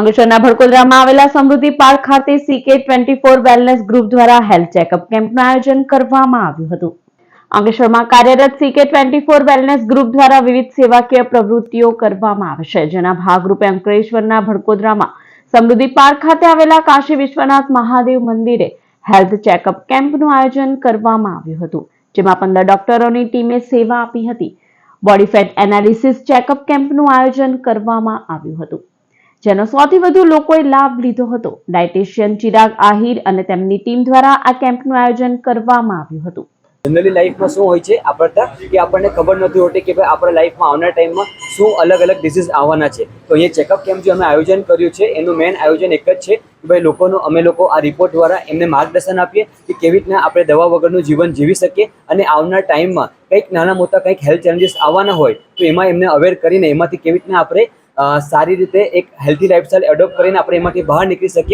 અંકલેશ્વરના ભડકોદરામાં આવેલા સમૃદ્ધિ પાર્ક ખાતે CK twenty four wellness group દ્વારા હેલ્થ ચેકઅપ કેમ્પનું આયોજન કરવામાં આવ્યું હતું. અંકલેશ્વરમાં કાર્યરત CK twenty four wellness group દ્વારા વિવિધ સેવાકીય પ્રવૃત્તિઓ કરવામાં આવે છે. જેના ભાગરૂપે અંકલેશ્વરના ભડકોદરામાં સમૃદ્ધિ પાર્ક ખાતે આવેલા કાશી વિશ્વનાથ મહાદેવ મંદિરે હેલ્થ ચેકઅપ કેમ્પનું આયોજન કરવામાં આવ્યું હતું, જેમાં પંદર ડોક્ટરોની ટીમે સેવા આપી હતી. બોડી ફેટ એનાલિસિસ ચેકઅપ કેમ્પનું આયોજન કરવામાં આવ્યું હતું. જેનો સૌથી વધુ લોકોએ લાભ લીધો હતો. ડાયટિશિયન ચિરાગ આહિર અને તેમની ટીમ દ્વારા આ કેમ્પનું આયોજન કરવામાં આવ્યું હતું. જનરલી લાઈફમાં શું હોય છે? આપણતા કે આપણને ખબર નથી હોતી કે ભાઈ આપણા લાઈફમાં આવનાર ટાઈમમાં શું અલગ અલગ ડિસીઝ આવવાના છે. તો અહીંયા ચેકઅપ કેમ્પ જે અમે આયોજન કર્યું છે, એનું મેઇન આયોજન એક જ છે કે ભાઈ લોકોનું, અમે લોકો આ રિપોર્ટ દ્વારા એમને માર્ગદર્શન આપીએ કે કેવી રીતના આપણે દવા વગરનું જીવન જીવી શકીએ અને આવનાર ટાઈમમાં કંઈક નાના મોટા કંઈક હેલ્થ ચેલેન્જીસ આવવાના હોય તો એમાં એમને અવેર કરીને એમાંથી કેવી રીતના આપણે સારી રીતે એક હેલ્ધી લાઈફસ્ટાઈલ એડોપ્ટ કરીને આપણે એમાંથી બહાર નીકળી શકીએ.